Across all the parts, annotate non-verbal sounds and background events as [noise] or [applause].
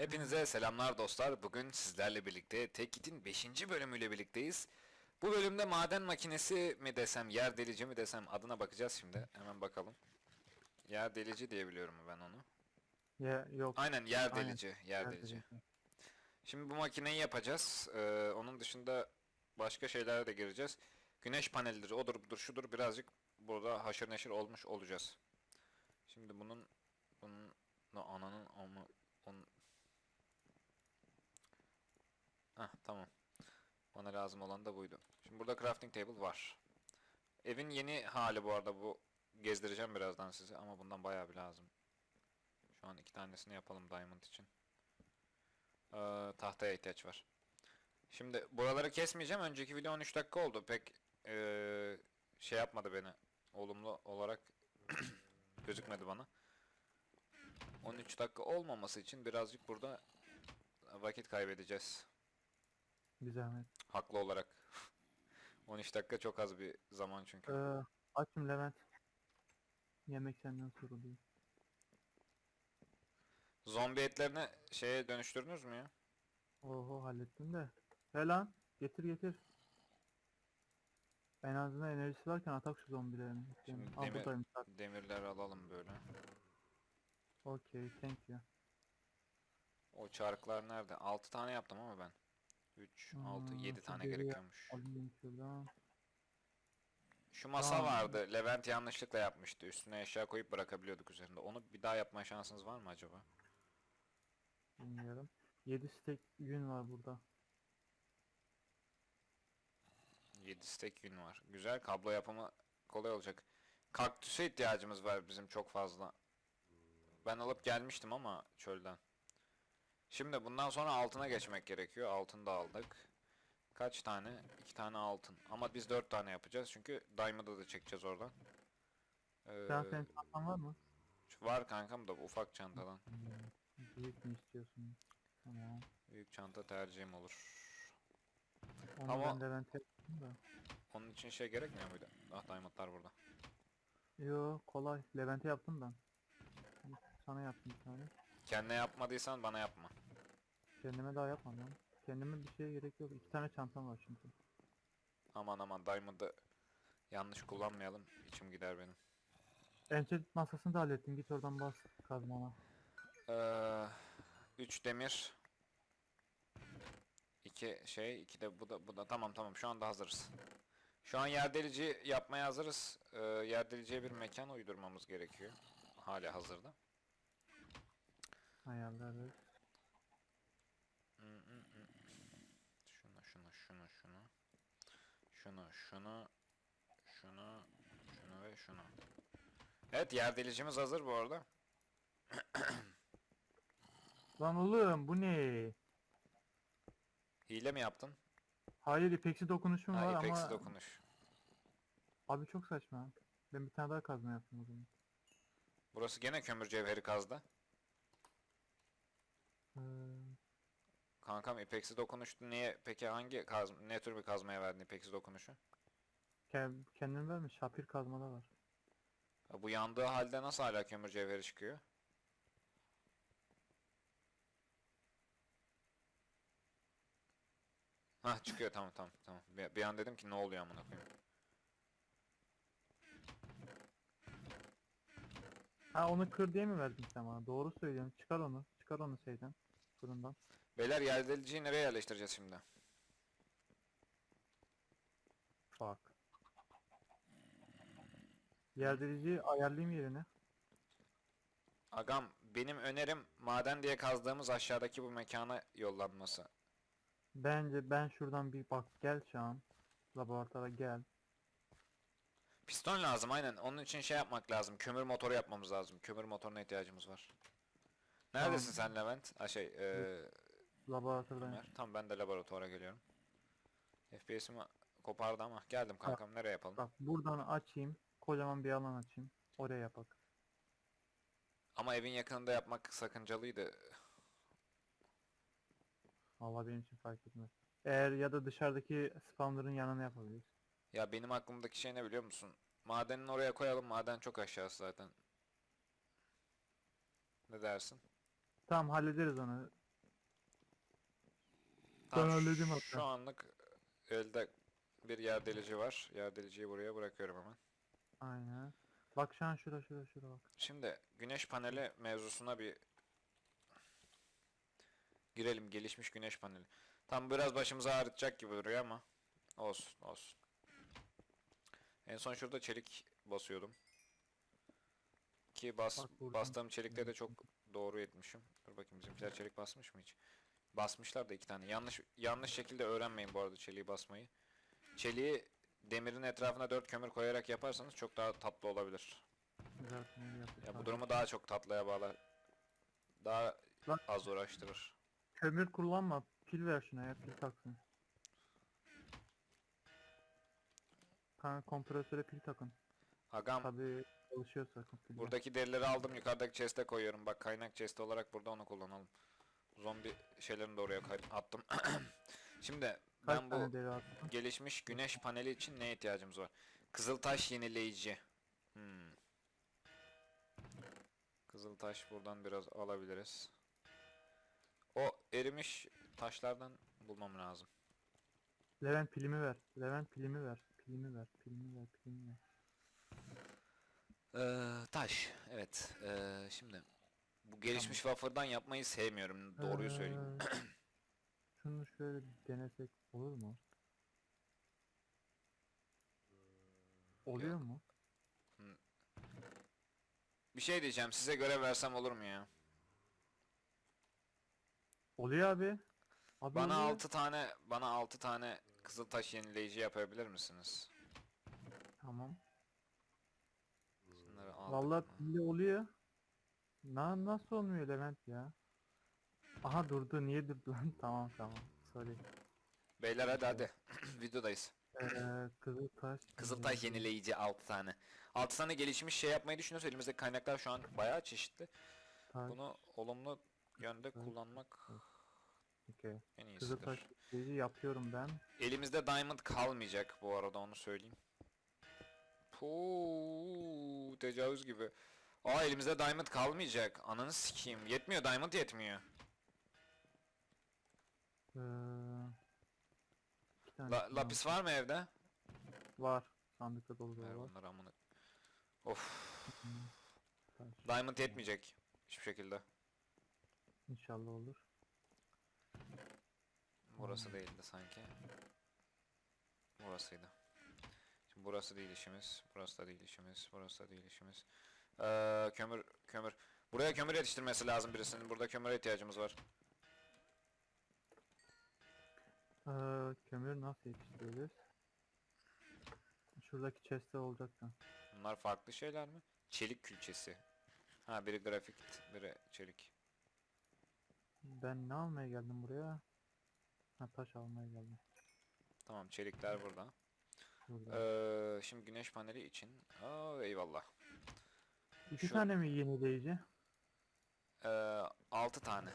Hepinize selamlar dostlar. Bugün sizlerle birlikte Tekit'in 5. bölümüyle birlikteyiz. Bu bölümde maden makinesi mi desem, yer delici mi desem adına bakacağız şimdi. Hemen bakalım. Yer delici diye biliyorum ben onu. Ya yok. Aynen yer Aynen, delici, yer yer delici. delici. Şimdi bu makineyi yapacağız. Ee, onun dışında başka şeylere de gireceğiz. Güneş panelidir, odur budur, şudur birazcık burada haşır neşir olmuş olacağız. Şimdi bunun bunun la ananın ama onun Hah tamam. Bana lazım olan da buydu. Şimdi burada crafting table var. Evin yeni hali bu arada bu. Gezdireceğim birazdan size ama bundan bayağı bir lazım. Şu an iki tanesini yapalım diamond için. Ee, tahtaya ihtiyaç var. Şimdi buraları kesmeyeceğim. Önceki video 13 dakika oldu. Pek ee, şey yapmadı beni. Olumlu olarak [coughs] gözükmedi bana. 13 dakika olmaması için birazcık burada vakit kaybedeceğiz. Bir zahmet. Haklı olarak. [laughs] 13 dakika çok az bir zaman çünkü. Ee, açım Levent. Yemek senden soruluyor. Zombi etlerini şeye dönüştürdünüz mü ya? Oho hallettim de. He lan getir getir. En azından enerjisi varken atak şu zombilerin. Şimdi Al demir- buradayım. Demirler alalım böyle. Okey thank you. O çarklar nerede? 6 tane yaptım ama ben. 3, 6, Hmm, 7 şu tane gerekiyormuş. Alayım şuradan. Şu masa Tamam. vardı. Levent yanlışlıkla yapmıştı. Üstüne eşya koyup bırakabiliyorduk üzerinde. Onu bir daha yapma şansınız var mı acaba? Bilmiyorum. 7 stek yün var burada. 7 stek yün var. Güzel kablo yapımı kolay olacak. Kaktüse ihtiyacımız var bizim çok fazla. Ben alıp gelmiştim ama çölden. Şimdi bundan sonra altına geçmek gerekiyor. Altın da aldık. Kaç tane? 2 tane altın. Ama biz 4 tane yapacağız çünkü Diamond'ı da çekeceğiz oradan. Ee, Sen senin çantan var mı? var kankam da bu ufak çantadan. Büyük mü istiyorsun? Tamam. Büyük çanta tercihim olur. Onu Ama- ben Levent'e yaptım da. Onun için şey gerekmiyor muydu? Ah Diamond'lar burada. Yo kolay. Levent'e yaptım ben. Sana yaptım bir tane. Kendine yapmadıysan bana yapma. Kendime daha yapmadım. Kendime bir şeye gerek yok. İki tane çantam var çünkü. Aman aman Diamond'ı yanlış kullanmayalım. İçim gider benim. Enchant masasını da hallettim. Git oradan bas kazmana. 3 demir. 2 şey, 2 de bu da bu da tamam tamam şu anda hazırız. Şu an yer delici yapmaya hazırız. Ee, yer deliciye bir mekan uydurmamız gerekiyor. Hala hazırda. Hı. Şunu şunu şunu şunu. Şunu şunu. Şunu şunu ve şunu. Evet yer delicimiz hazır bu arada. [clears throat] Lan oğlum bu ne? Hile mi yaptın? Hayır ipeksi dokunuşum Ha, var ipeksi ama dokunuş. abi çok saçma. Ben bir tane daha kazma yaptım o zaman. Burası gene kömür cevheri kazdı. Ee, Kankam ipeksi dokunuştu. Niye peki hangi kaz ne tür bir kazmaya verdin ipeksi dokunuşu? ke- kendin vermiş. Şapir kazmada var. Ha, Bu yandığı halde nasıl hala kömür cevheri çıkıyor? Hah çıkıyor tamam tamam tamam. Bir, bir an dedim ki ne oluyor amına koyayım. Ha onu kır diye mi verdin sen bana? Doğru söylüyorsun. Çıkar onu. Çıkar onu şeyden. Fırından. Beyler yer deliciyi nereye yerleştireceğiz şimdi? Fuck. Yer deliciyi ayarlayayım yerine. Agam benim önerim maden diye kazdığımız aşağıdaki bu mekana yollanması. Bence ben şuradan bir bak gel şu an. Laboratuvara gel. Piston lazım aynen. Onun için şey yapmak lazım. Kömür motoru yapmamız lazım. Kömür motoruna ihtiyacımız var. Neredesin sen Levent? Ha şey, eee Laboratuvardayım. Ömer. Tamam ben de laboratuvara geliyorum. FPS'imi kopardı ama geldim kankam nereye yapalım? Bak buradan açayım. Kocaman bir alan açayım. Oraya yapak. Ama evin yakınında yapmak sakıncalıydı. Vallahi benim için fark etmez. Eğer ya da dışarıdaki spawner'ın yanına yapabiliriz. Ya benim aklımdaki şey ne biliyor musun? Madenin oraya koyalım. Maden çok aşağısı zaten. Ne dersin? Tamam hallederiz onu. Tamam, halledeyim hatta. Şu anlık elde bir yer delici var. Yer deliciyi buraya bırakıyorum hemen. Aynen. Bak şu an şura şura şura bak. Şimdi güneş paneli mevzusuna bir girelim. Gelişmiş güneş paneli. Tam biraz başımıza ağrıtacak gibi duruyor ama olsun olsun. En son şurada çelik basıyordum. Ki bas Bak buradan. bastığım çelikte de çok doğru etmişim. Dur bakayım bizimkiler çelik basmış mı hiç? Basmışlar da iki tane. Yanlış yanlış şekilde öğrenmeyin bu arada çeliği basmayı. Çeliği demirin etrafına dört kömür koyarak yaparsanız çok daha tatlı olabilir. Yaptık. Ya bu durumu daha çok tatlıya bağlar. Daha Lan- az uğraştırır. Kömür kullanma. Pil ver şuna ya pil taksın. Kanka kompresöre pil takın. Agam Tabii çalışıyorsa pil. buradaki derileri aldım yukarıdaki chest'e koyuyorum. Bak kaynak chest olarak burada onu kullanalım. Zombi şeylerini de oraya attım. [clears throat] Şimdi Kaç ben tane bu deri attın? gelişmiş güneş paneli için neye ihtiyacımız var? Kızıltaş yenileyici. Hmm. Kızıltaş buradan biraz alabiliriz. O erimiş taşlardan bulmam lazım. Levent pilimi ver. Levent pilimi ver. Pilimi ver. Pilimi ver. Pilimi ver. Ee, taş. Evet. Ee, şimdi bu gelişmiş wafer'dan yapmayı sevmiyorum. Doğruyu söyleyeyim. Ee, [clears throat] Şunu şöyle denesek olur mu? Oluyor Yok. mu? Bir şey diyeceğim. Size görev versem olur mu ya? Oluyor abi. Abi Bana oluyor. 6 tane bana 6 tane kızıltaş yenileyici yapabilir misiniz? Tamam. Aldık Vallahi mı? pilli oluyor. Na nasıl olmuyor Levent ya? Aha durdu. Niye durdu lan? [laughs] tamam tamam. Sorry. Beyler hadi hadi. [clears throat] Videodayız. Ee, Kızıltaş. [clears throat] Kızıltaş yenileyici 6 tane. 6 tane gelişmiş şey yapmayı düşünüyoruz. Elimizdeki kaynaklar şu an bayağı çeşitli. Taş. Bunu olumlu yönde kullanmak Okey. en Kızıltaş iyisidir. yenileyici yapıyorum ben. Elimizde diamond kalmayacak bu arada onu söyleyeyim. Puu, tecavüz gibi. Aa elimizde diamond kalmayacak. Ananı sikeyim. Yetmiyor diamond yetmiyor. Ee, iki tane La- lapis var mı evde? var. Sandıkta dolu Ver dolu var. bunları amına. Of. Diamond yetmeyecek. Hiçbir şekilde. İnşallah olur. Burası değildi sanki. Burasıydı. Burası değil işimiz. Burası da değil işimiz. Burası da değil işimiz. Ee, kömür, kömür. Buraya kömür yetiştirmesi lazım birisinin. Burada kömüre ihtiyacımız var. Ee, kömür nasıl yetiştiririz? Şuradaki chest'te olacak da. Bunlar farklı şeyler mi? Çelik külçesi. Ha biri grafik, biri çelik. Ben ne almaya geldim buraya? Ha taş almaya geldim. Tamam çelikler burada. Ee, şimdi güneş paneli için. Aa, eyvallah. İki şu- tane mi yenileyici? Ee, 6 tane.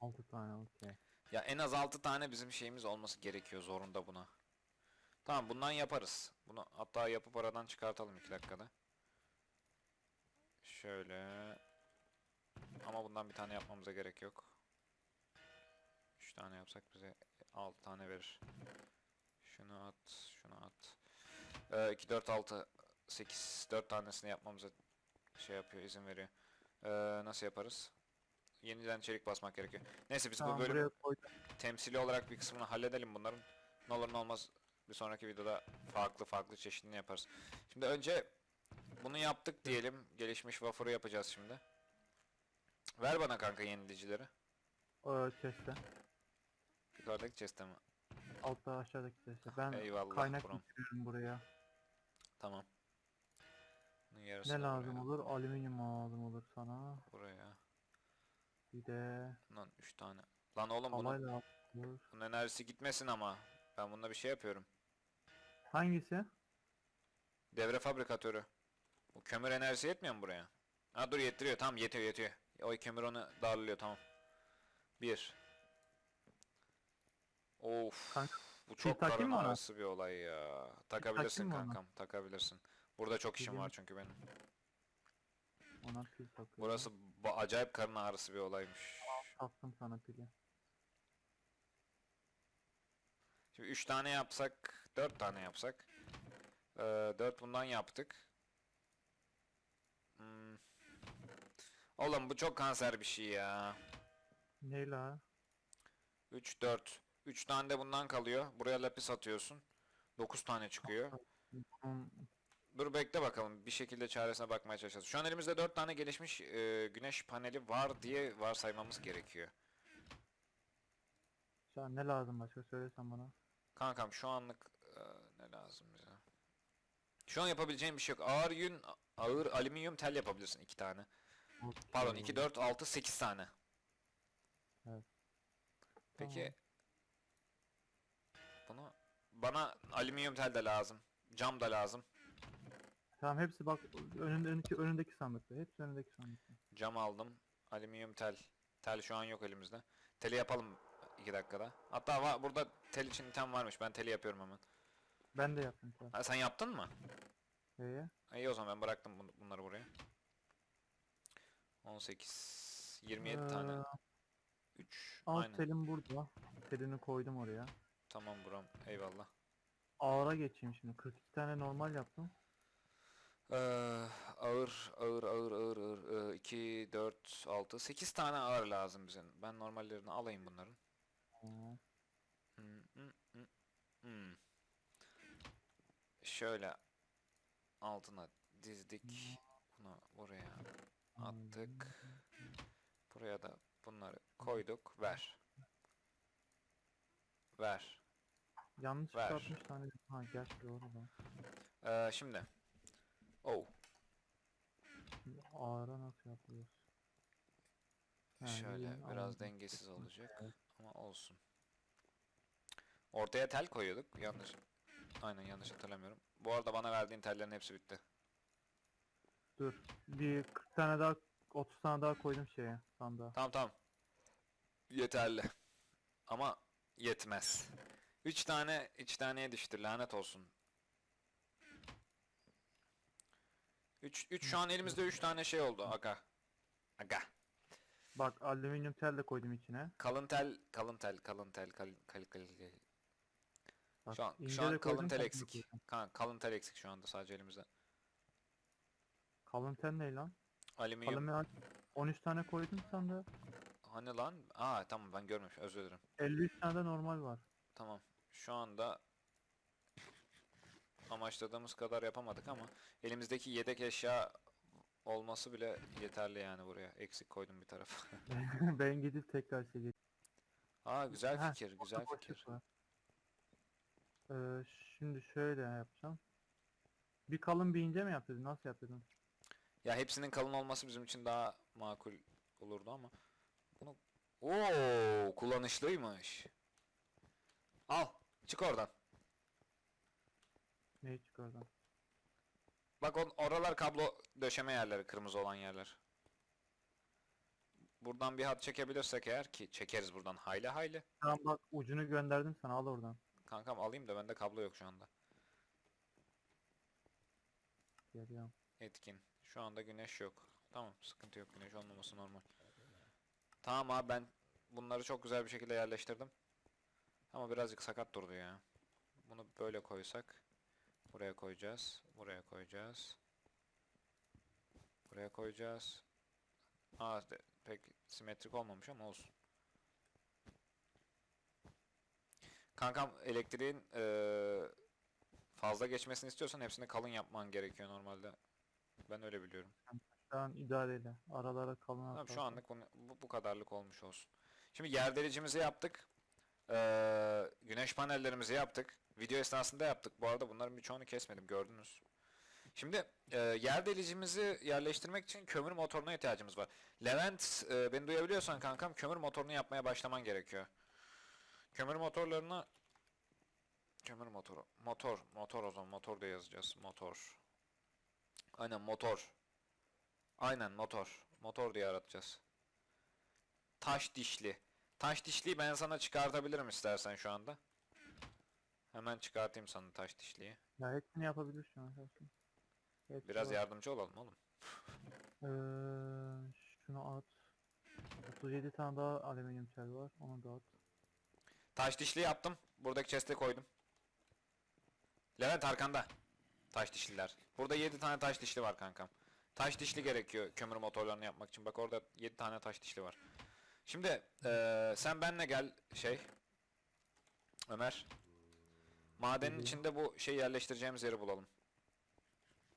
Altı tane okey. Ya en az 6 tane bizim şeyimiz olması gerekiyor zorunda buna. Tamam bundan yaparız. Bunu hatta yapıp aradan çıkartalım 2 dakikada. Şöyle. Ama bundan bir tane yapmamıza gerek yok. 3 tane yapsak bize 6 tane verir. Şunu at, şunu at. Ee, 2, 4, 6, 8, 4 tanesini yapmamıza şey yapıyor, izin veriyor. Ee, nasıl yaparız? Yeniden çelik basmak gerekiyor. Neyse biz Tamam bu bölüm temsili olarak bir kısmını halledelim bunların. Ne olur ne olmaz bir sonraki videoda farklı farklı çeşidini yaparız. Şimdi önce bunu yaptık diyelim. Gelişmiş wafer'ı yapacağız şimdi. Ver bana kanka yenilicileri. Ee, chest'te. Yukarıdaki chest'e mi? Altta aşağıdaki chest'te. Ben Eyvallah kaynak getiriyorum buraya. Tamam. Bunun yarısını Ne lazım buraya, olur? Alüminyum lazım olur sana. Buraya. Bir de Lan 3 tane. Lan oğlum bunun, olur. bunun enerjisi gitmesin ama. Ben bununla bir şey yapıyorum. Hangisi? Devre fabrikatörü. Bu kömür enerjisi yetmiyor mu buraya? Ha dur yettiriyor tamam yetiyor yetiyor. O kömür onu darlıyor tamam. Bir. Of. Kanka, bu çok takayım karın arası bir olay ya. Takabilirsin mı ona? kankam takabilirsin. Burada çok işim var çünkü benim. Ona pil takıyorum. Burası acayip karın ağrısı bir olaymış. Taktım sana pili. Şimdi 3 tane yapsak, 4 tane yapsak. 4 bundan yaptık. Hmm. Oğlum bu çok kanser bir şey ya. Ne la? 3 4. 3 tane de bundan kalıyor. Buraya lapis atıyorsun. 9 tane çıkıyor. Dur bekle bakalım. Bir şekilde çaresine bakmaya çalışacağız. Şu an elimizde 4 tane gelişmiş e, güneş paneli var diye varsaymamız gerekiyor. Şu an ne lazım başka söylesen bana. Kankam şu anlık e, ne lazım bize? Şu an yapabileceğim bir şey yok. Ağır yün, ağır alüminyum tel yapabilirsin 2 tane. Pardon 2, 4, 6, 8 tane. Evet. Peki bunu bana alüminyum tel de lazım. Cam da lazım. Tamam hepsi bak önünde, önündeki, önündeki sandıkta. Hepsi önündeki sandıkta. Cam aldım. Alüminyum tel. Tel şu an yok elimizde. Teli yapalım 2 dakikada. Hatta va- burada tel için item varmış. Ben teli yapıyorum hemen. Ben de yaptım şu an. Ha, sen yaptın mı? Şeye. İyi o zaman ben bıraktım bunları buraya. 18 27 tane. Ee, 3 Alt aynen. telim burada. Telini koydum oraya. Tamam buram. Eyvallah. Ağıra geçeyim şimdi. 42 tane normal yaptım. Ee, ağır ağır ağır ağır ağır 2 4 6 8 tane ağır lazım bize. Ben normallerini alayım bunların. Hmm, hmm, hmm, hmm. Şöyle altına dizdik. Bunu buraya attık. Buraya da bunları koyduk. Ver. Ver. Yanlış Ver. 60 tane. Ha gerçi doğru lan. Ee, şimdi. Oh. Şimdi ağıra nasıl yapıyoruz? Ha, Şöyle biraz aynı. dengesiz olacak ama olsun. Ortaya tel koyuyorduk. Yanlış. Aynen yanlış hatırlamıyorum. Bu arada bana verdiğin tellerin hepsi bitti. Dur. Bir 40 tane daha 30 tane daha koydum şeye sandığa. Tamam tamam. Yeterli. Ama yetmez. 3 tane 3 taneye düştü lanet olsun. 3 3 şu an elimizde 3 tane şey oldu aga. Aga. Bak alüminyum tel de koydum içine. Kalın tel, kalın tel, kalın tel, kal, kal, kal, kal. Bak, Şu an şu an kalın tel kalın eksik. Kan, kalın tel eksik şu anda sadece elimizde. Kalın tel ne lan? Alüminyum. Kalın 13 tane koydum sandığa. Hani lan? Aa tamam ben görmemiş. Özür dilerim. 53 tane de normal var. Tamam. Şu anda amaçladığımız kadar yapamadık ama elimizdeki yedek eşya olması bile yeterli yani buraya. Eksik koydum bir tarafa. [laughs] ben gidip tekrar şey geç- Aa güzel Ha, fikir, güzel fikir. var. Ee, şimdi şöyle yapacağım. Bir kalın bir ince mi yapıyordun? Nasıl yapıyordun? Ya hepsinin kalın olması bizim için daha makul olurdu ama bunu Oo, kullanışlıymış. Al, çık oradan. Neyi çıkardın? Bak on, oralar kablo döşeme yerleri, kırmızı olan yerler. Buradan bir hat çekebilirsek eğer ki çekeriz buradan hayli hayli. Tamam bak ucunu gönderdim sana al oradan. Kankam alayım da bende kablo yok şu anda. Geliyorum. Etkin. Şu anda güneş yok. Tamam sıkıntı yok güneş olmaması normal. Tamam abi ben bunları çok güzel bir şekilde yerleştirdim. Ama birazcık sakat durdu ya. Bunu böyle koysak. Buraya koyacağız. Buraya koyacağız. Buraya koyacağız. Aa pek simetrik olmamış ama olsun. Kankam elektriğin eee, fazla geçmesini istiyorsan hepsini kalın yapman gerekiyor normalde. Ben öyle biliyorum. Şu an idareyle. Aralara kalın Tamam şu anlık bunu, bu, bu kadarlık olmuş olsun. Şimdi yer delicimizi yaptık. Ee, güneş panellerimizi yaptık. Video esnasında yaptık. Bu arada bunların birçoğunu kesmedim gördünüz. Şimdi e, yer delicimizi yerleştirmek için kömür motoruna ihtiyacımız var. Levent e, beni duyabiliyorsan kankam kömür motorunu yapmaya başlaman gerekiyor. Kömür motorlarını kömür motoru motor motor o zaman motor diye yazacağız motor. Aynen motor. Aynen motor. Motor diye aratacağız. Taş dişli. Taş dişliyi ben sana çıkartabilirim istersen şu anda. Hemen çıkartayım sana taş dişliyi. Ya hepsini yapabilir şu an. Hepsini. Hepsi Biraz var. yardımcı olalım oğlum. Ee, şunu at. 37 tane daha alüminyum tel var. Onu da at. Taş dişli yaptım. Buradaki chest'e koydum. Levent arkanda. Taş dişliler. Burada 7 tane taş dişli var kankam. Taş dişli gerekiyor kömür motorlarını yapmak için. Bak orada 7 tane taş dişli var. Şimdi eee, sen benle gel şey. Ömer. Madenin Geliyorum. içinde bu şey yerleştireceğimiz yeri bulalım.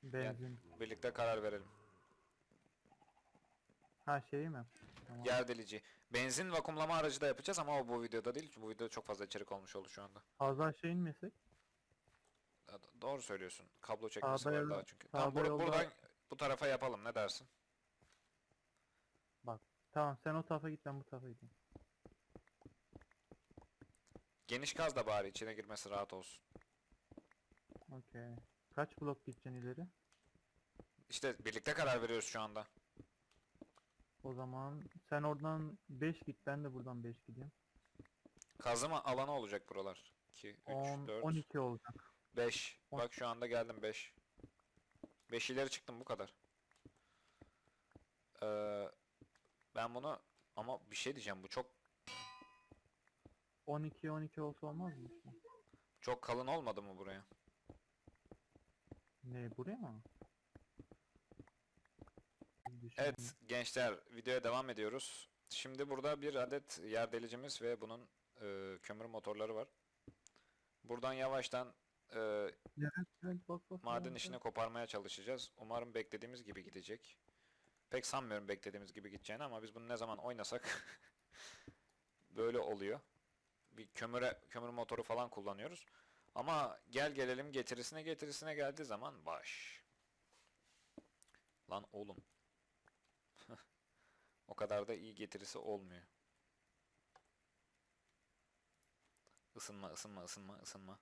Benzin. Birlikte karar verelim. Ha şey mi? Tamam. Yer delici. Benzin vakumlama aracı da yapacağız ama o bu videoda değil. Bu videoda çok fazla içerik olmuş oldu şu anda. Fazla aşağı inmesek. Do- Doğru söylüyorsun. Kablo çekmesi Sağda var yolda- daha çünkü. Tamam sağda bur- yolda- buradan bu tarafa yapalım ne dersin? Tamam sen o tarafa git ben bu tarafa gideyim. Geniş kaz da bari içine girmesi rahat olsun. Okey. Kaç blok gideceksin ileri? İşte birlikte karar veriyoruz şu anda. O zaman sen oradan 5 git ben de buradan 5 gideyim. Kazıma alanı olacak buralar. 2, 3, 10, 4, 12 olacak. 5. On- Bak şu anda geldim 5. 5 ileri çıktım bu kadar. Ee, ben bunu ama bir şey diyeceğim bu çok 12 12 olsa olmaz mı? çok kalın olmadı mı buraya? Ne buraya mı? Evet gençler videoya devam ediyoruz. Şimdi burada bir adet yer delicimiz ve bunun e, kömür motorları var. Buradan yavaştan e, maden işini koparmaya çalışacağız. Umarım beklediğimiz gibi gidecek. Pek sanmıyorum beklediğimiz gibi gideceğini ama biz bunu ne zaman oynasak [laughs] böyle oluyor. Bir kömüre kömür motoru falan kullanıyoruz. Ama gel gelelim getirisine getirisine geldiği zaman baş. Lan oğlum. [laughs] o kadar da iyi getirisi olmuyor. Isınma, ısınma, ısınma, ısınma.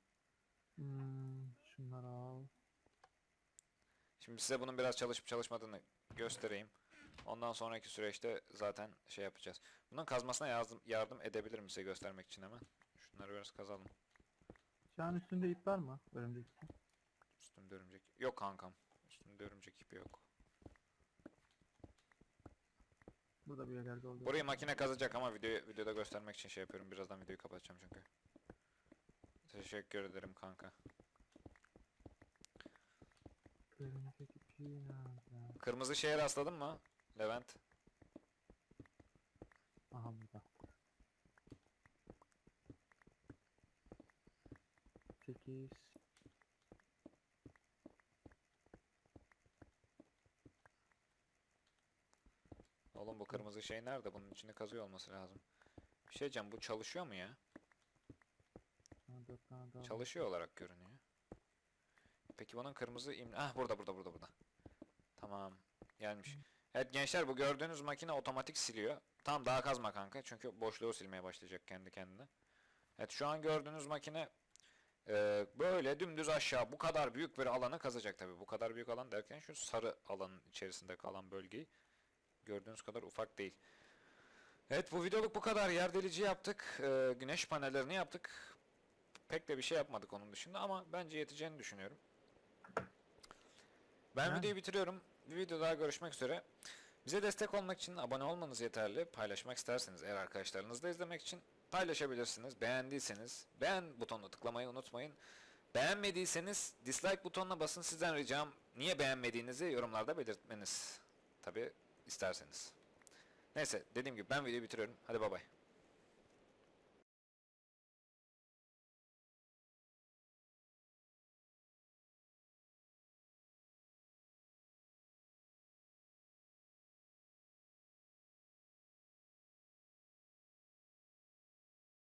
Hmm, şunları al. Şimdi size bunun biraz çalışıp çalışmadığını göstereyim. Ondan sonraki süreçte zaten şey yapacağız. Bunun kazmasına yardım, yardım edebilirim size göstermek için hemen. Şunları biraz kazalım. Şu an üstünde ip var mı? Örümcek ipi. Üstümde örümcek. Yok kankam. Üstümde örümcek ipi yok. Burada bir yerlerde oluyor. Burayı makine kazacak ama videoyu, videoda göstermek için şey yapıyorum. Birazdan videoyu kapatacağım çünkü. Teşekkür ederim kanka. Kırmızı şeye rastladın mı? Levent. Aha burada. 8 Oğlum bu kırmızı şey nerede? Bunun içinde kazıyor olması lazım. Bir şey diyeceğim bu çalışıyor mu ya? 4 tane daha. Çalışıyor olarak görünüyor. Peki bunun kırmızı im... Ah burada burada burada burada. Tamam. Gelmiş. Evet gençler bu gördüğünüz makine otomatik siliyor. Tamam daha kazma kanka çünkü boşluğu silmeye başlayacak kendi kendine. Evet şu an gördüğünüz makine e, böyle dümdüz aşağı bu kadar büyük bir alanı kazacak tabi. Bu kadar büyük alan derken şu sarı alanın içerisinde kalan bölgeyi gördüğünüz kadar ufak değil. Evet bu videoluk bu kadar. Yer delici yaptık. E, güneş panellerini yaptık. Pek de bir şey yapmadık onun dışında ama bence yeteceğini düşünüyorum. Ben Yani. videoyu bitiriyorum. Bir video daha görüşmek üzere. Bize destek olmak için abone olmanız yeterli. Paylaşmak isterseniz eğer arkadaşlarınızla izlemek için paylaşabilirsiniz. Beğendiyseniz beğen butonuna tıklamayı unutmayın. Beğenmediyseniz dislike butonuna basın sizden ricam niye beğenmediğinizi yorumlarda belirtmeniz. Tabi isterseniz. Neyse dediğim gibi ben videoyu bitiriyorum. Hadi bay bay.